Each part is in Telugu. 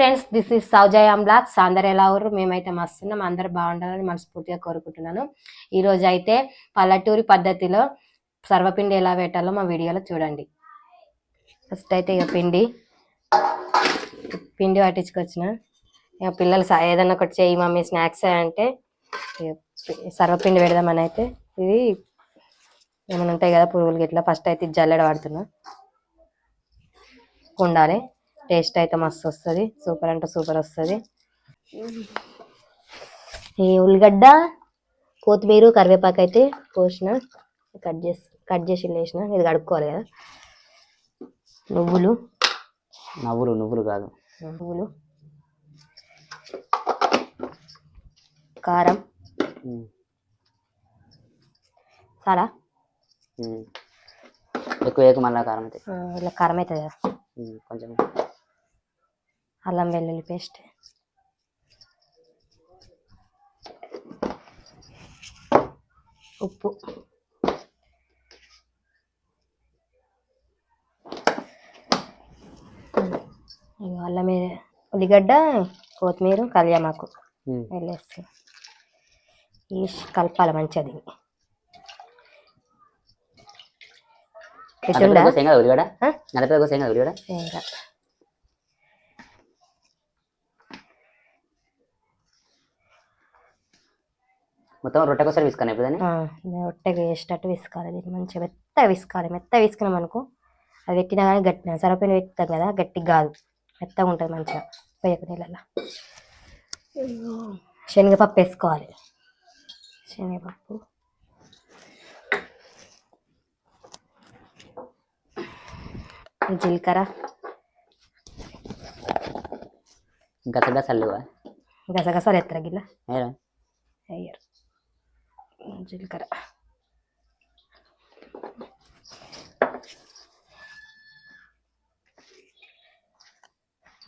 ఫ్రెండ్స్ దిస్ ఇస్ సౌజయాం బ్లాగ్స్ అందరు ఎలా ఉన్నారు మేమైతే మస్తున్నాం. అందరు బాగుండాలని మనస్ఫూర్తిగా కోరుకుంటున్నాను. ఈరోజు అయితే పల్లెటూరి పద్ధతిలో సర్వపిండి ఎలా పెట్టాలో మా వీడియోలో చూడండి. ఫస్ట్ అయితే ఇక పిండి. పిండి పట్టించుకొచ్చిన. ఇక పిల్లలు స- ఏదైనా ఒకటి చేయి మమ్మీ స్నాక్స్ అంటే ఇక సర్వపిండి పెడదామని అయితే ఇది ఏమైనా ఉంటాయి కదా పురుగులు గిట్లా. ఫస్ట్ అయితే ఇది జల్లెడ పడుతున్నా ఉండాలి. టేస్ట్ అయితే మస్తు వస్తుంది. సూపర్ అంటే సూపర్ వస్తుంది. ఈ ఉల్లిగడ్డ కొత్తిమీర కరివేపాకు అయితే పోసిన కట్ చేసి కట్ చేసి వేసిన. ఇది కడుక్కోవాలి కదా. నువ్వులు. నవ్వులు నువ్వులు కాదు. నువ్వులు. కారం. చాలా ఉమ్. ఎక్కువ వేయకు మళ్ళా కారం అయితే. ఇలా కారం అవుతుంది కదా. కొంచెం. అల్లం వెల్లుల్లి పేస్ట్. ఉప్పు. అల్లం ఉల్లిగడ్డ కొత్తిమీర కళ్యామాకు. వెళ్ళేసి ఈ కలపాలి ఏం కాదు ఉల్లిగడ్డ? ఉల్లిగడ్డ? మొత్తం రొట్టె కోసం తీసుకుని ఇప్పుడు దాన్ని? ఆ, రొట్టెగా వేసేటట్టు విసుకాలి దీన్ని మంచిగా మెత్తగా విసుకాలి. మెత్తగా విసుకున్నాం అనుకో అది పెట్టినా కానీ గట్టిన సరపైన పెడతాం కదా గట్టిగా కాదు. మెత్తగా ఉంటుంది మంచిగా పోయక నీళ్ళల్లో. శనగపప్పు వేసుకోవాలి. శనగపప్పు. జీలకర్ర. గసగస అల్లువా గసగసాలు ఎత్తర గిల్ల ఏరా? జీలకర్ర.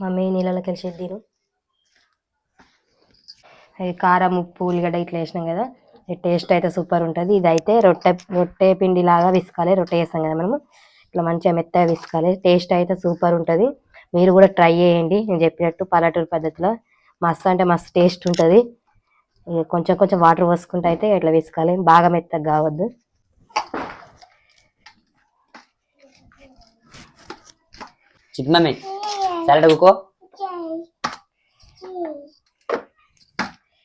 మమ్మీ నీళ్ళలో కలిసి తీరు అది కారం ఉప్పు ఉల్లిగడ్డ ఇట్లా వేసినాం కదా. టేస్ట్ అయితే సూపర్ ఉంటుంది. ఇది అయితే రొట్టె రొట్టె పిండి లాగా విసుకాలి రొట్టె వేస్తాం కదా మనము. ఇట్లా మంచిగా మెత్తగా విసుకాలి టేస్ట్ అయితే సూపర్ ఉంటుంది. మీరు కూడా ట్రై చేయండి. నేను చెప్పినట్టు పల్లెటూరు పద్ధతిలో మస్తు అంటే మస్తు టేస్ట్ ఉంటుంది. కొంచెం కొంచెం వాటర్ పోసుకుంటే అయితే ఇట్లా విసుకాలి బాగా మెత్తగా కావద్దు. చిట్టి మమ్మీ కూకో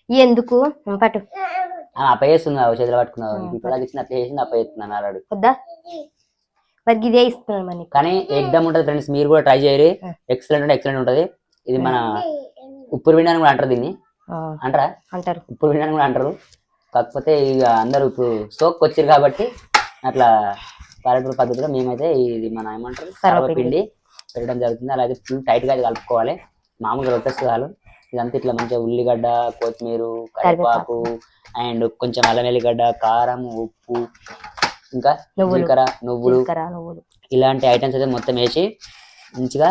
ఎందుకు? పట్టు. అప్ప చేతిలో పట్టుకున్నావు ఇప్పుడు ఇచ్చిన అట్లా చేసింది అప్ప చేస్తున్నాను వద్దా? మరి ఇదే ఇస్తున్నాను. కానీ ఎగ్దమ్ ఉంటుంది ఫ్రెండ్స్ మీరు కూడా ట్రై చేయరు. ఎక్సలెంట్ అంటే ఎక్సలెంట్ ఉంటుంది. ఇది మన ఉప్పురు పిండి అని కూడా అంటారు దీన్ని. అంటారా? అంటారు. ఉప్పురు పిండి అని కూడా అంటారు. కాకపోతే ఇక అందరూ ఇప్పుడు స్టోక్ వచ్చారు కాబట్టి అట్లా పల్లెటూరు పద్ధతిలో మేమైతే ఇది మన ఏమంటారు? సర్వపిండి. పెట్టడం జరుగుతుంది. అలాగే ఫుల్ టైట్గా అది కలుపుకోవాలి. మామూలుగా రొట్టెస్ చాలు ఇదంతా ఇట్లా మంచిగా ఉల్లిగడ్డ కొత్తిమీర కరివేపాకు అండ్ కొంచెం అల్లం వెల్లిగడ్డ కారం ఉప్పు ఇంకా నువ్వులు. జీలకర్ర నువ్వులు. జీలకర్ర నువ్వులు. ఇలాంటి ఐటమ్స్ అయితే మొత్తం వేసి మంచిగా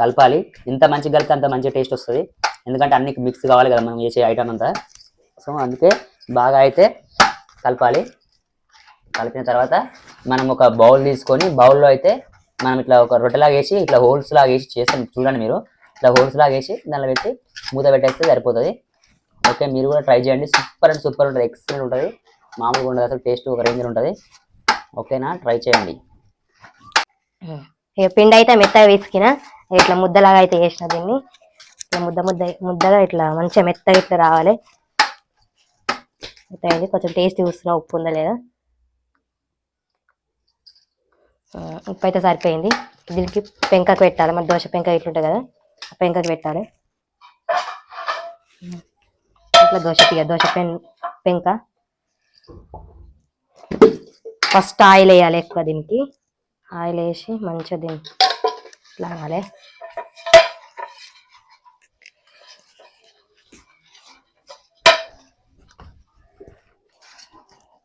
కలపాలి. ఎంత మంచిగా కలిపితే అంత మంచి టేస్ట్ వస్తుంది. ఎందుకంటే అన్ని మిక్స్ కావాలి కదా మనం చేసే ఐటమ్ అంతా. సో అందుకే బాగా అయితే కలపాలి. కలిపిన తర్వాత మనం ఒక బౌల్ తీసుకొని బౌల్లో అయితే మనం ఇట్లా ఒక రొట్టెలాగా వేసి ఇట్లా హోల్స్ లాగా వేసి చేస్తాం. చూడండి మీరు. ఇట్లా హోల్స్ లాగా వేసి దానిలో పెట్టి మూత పెట్టేస్తే సరిపోతుంది. ఓకే మీరు కూడా ట్రై చేయండి. సూపర్ అండ్ సూపర్ ఉంటుంది. ఎక్సలెంట్ ఉంటుంది. మామూలుగా ఉండదు. అసలు టేస్ట్ ఒక రేంజ్ ఉంటుంది. ఓకేనా ట్రై చేయండి. ఇక పిండి అయితే మెత్తగా వేసుకిన ఇట్లా ముద్దలాగా అయితే వేసిన దీన్ని. ముద్ద ముద్ద ముద్దగా ఇట్లా మంచిగా మెత్తగా ఇట్లా రావాలి. అయింది కొంచెం టేస్ట్ చూస్తున్నా ఉప్పు ఉందా లేదా? ఉప్పు అయితే సరిపోయింది. దీనికి పెంకకు పెట్టాలి. మన దోశ పెంక ఇట్లుంటుంది కదా ఆ పెంకకు పెట్టాలి. ఇట్లా దోశ తీయ దోశ పెన్ పెంక. ఫస్ట్ ఆయిల్ వేయాలి ఎక్కువ దీనికి. ఆయిల్ వేసి మంచిగా దీన్ని రావాలి.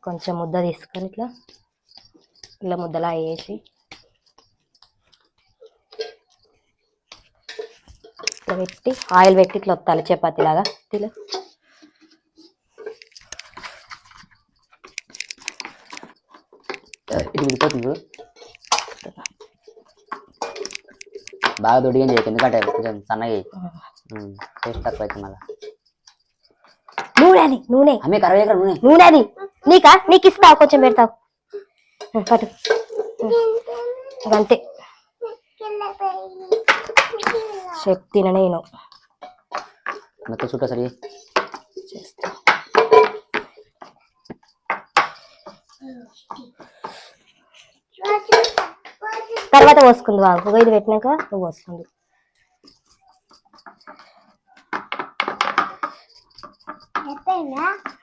కొంచెం ముద్ద తీసుకొని ఇట్లా ఇలా ముద్దలా వేసి. ఇట్లా పెట్టి ఆయిల్ పెట్టి ఇట్లా వత్తాలి చపాతీ లాగా. తిలో ఇది. బాగా దొడిగా చేయకు ఎందుకంటే కొంచెం సన్నగా టేస్ట్ తక్కువ అయితే మళ్ళీ. నూనె నూనె. అమ్మే నూనె. నూనె నీకా? నీకు ఇస్తావు కొంచెం పెడతావు. పట్టు. అంతే చెప్తిన నేను. మొత్తం చుట్టూ సరి చేస్తా. తర్వాత పోసుకుంది బాబు. ఇది పెట్టినాక నువ్వు పోసుకుంది.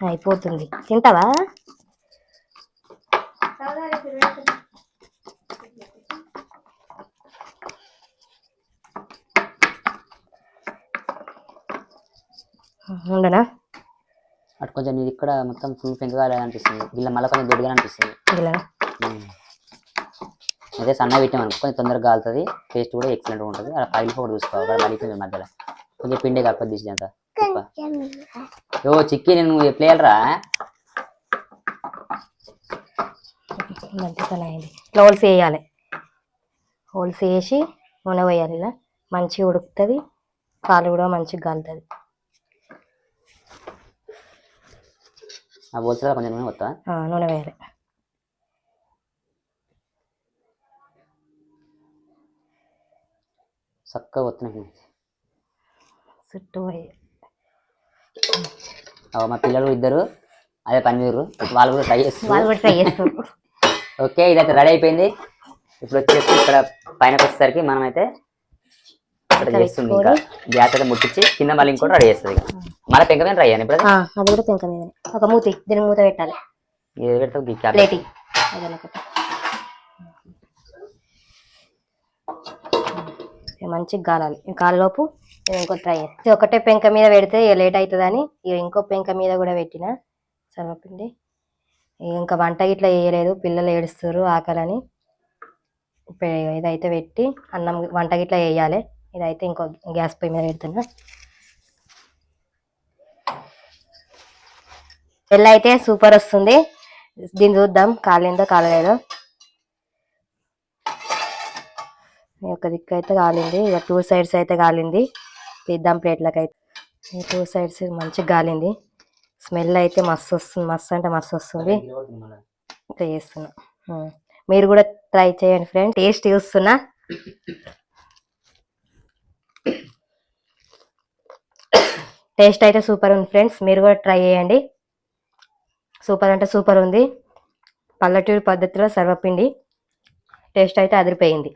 అయిపోతుంది. తింటావా? ఉండనా? అటు కొంచెం నీది ఇక్కడ మొత్తం ఫుల్ పెంకగా అనిపిస్తుంది వీళ్ళ మళ్ళీ కొంచెం దొడ్డుగా అనిపిస్తుంది ఇలా. అదే సన్నగా పెట్టామనుకో కొంచెం తొందరగా కాలుతుంది. టేస్ట్ కూడా ఎక్సలెంట్గా ఉంటుంది. అలా పగిలిపోకూడదు చూసుకోవాలి మళ్ళీ మధ్యలో. కొంచెం పిండి కాకపోతే తీసి అంత ఓ చిక్కి నేను ఎప్పుడు వెళ్ళరా పని అయింది. ఇట్లా హోల్స్ వేయాలి. హోల్స్ వేసి నూనె వేయాలి ఇలా. మంచిగా ఉడుకుతుంది. పాలు కూడా మంచిగా కాలుతుంది. ఆ బోల్సలో కొంచెం నూనె వస్తా నూనె వేయాలి. చక్కగా వస్తున్నాయి చుట్టూ మా పిల్లలు ఇద్దరు అదే పని మీరు వాళ్ళు కూడా ట్రై చేస్తారు. వాళ్ళు కూడా ట్రై చేస్తారు. ఓకే ఇదైతే రెడీ అయిపోయింది. ఇప్పుడు వచ్చేసి ఇక్కడ పైనకి వచ్చేసరికి మనం ఇంకా చేస్తుంది ఇంకా. గ్యాస్ అయితే ముట్టించి కింద మళ్ళీ ఇంకోటి రెడీ చేస్తుంది ఇక. మళ్ళీ పెంక మీద ట్రై అయ్యాను ఇప్పుడు అది కూడా పెంక మీదనే. ఒక మూతి దీనికి మూత పెట్టాలి. ఇది పెడతావు? ఈ క్యాప్ ప్లేటి మంచిగా గాలిలోపు నేను ఇంకో ట్రై చేస్తాను ఒకటే పెంక మీద పెడితే లేట్ అవుతుందని ఇక ఇంకో పెంక మీద కూడా పెట్టిన. సర్వపిండి ఇక ఇంకా వంట ఇట్లా వేయలేదు పిల్లలు ఏడుస్తారు ఆకలని. ఇప్పుడు ఇదైతే పెట్టి అన్నం వంట గిట్లా వేయాలి ఇదైతే ఇంకో గ్యాస్ పొయ్యి మీద పెడుతున్నా. పెళ్ళి అయితే సూపర్ వస్తుంది. దీన్ని చూద్దాం కాలిందో కాలలేదో ఈ ఒక దిక్కు అయితే కాలింది. ఇక టూ సైడ్స్ అయితే కాలింది. తీద్దాం ప్లేట్లకు అయితే టూ సైడ్స్ మంచిగా కాలింది. స్మెల్ అయితే మస్తు వస్తుంది మస్తు అంటే మస్తు వస్తుంది. ఇంకా చేస్తున్నా మీరు కూడా ట్రై చేయండి ఫ్రెండ్. టేస్ట్ చూస్తున్నా. టేస్ట్ అయితే సూపర్ ఉంది ఫ్రెండ్స్. మీరు కూడా ట్రై చేయండి. సూపర్ అంటే సూపర్ ఉంది. పల్లెటూరు పద్ధతిలో సర్వపిండి టేస్ట్ అయితే అదిరిపోయింది.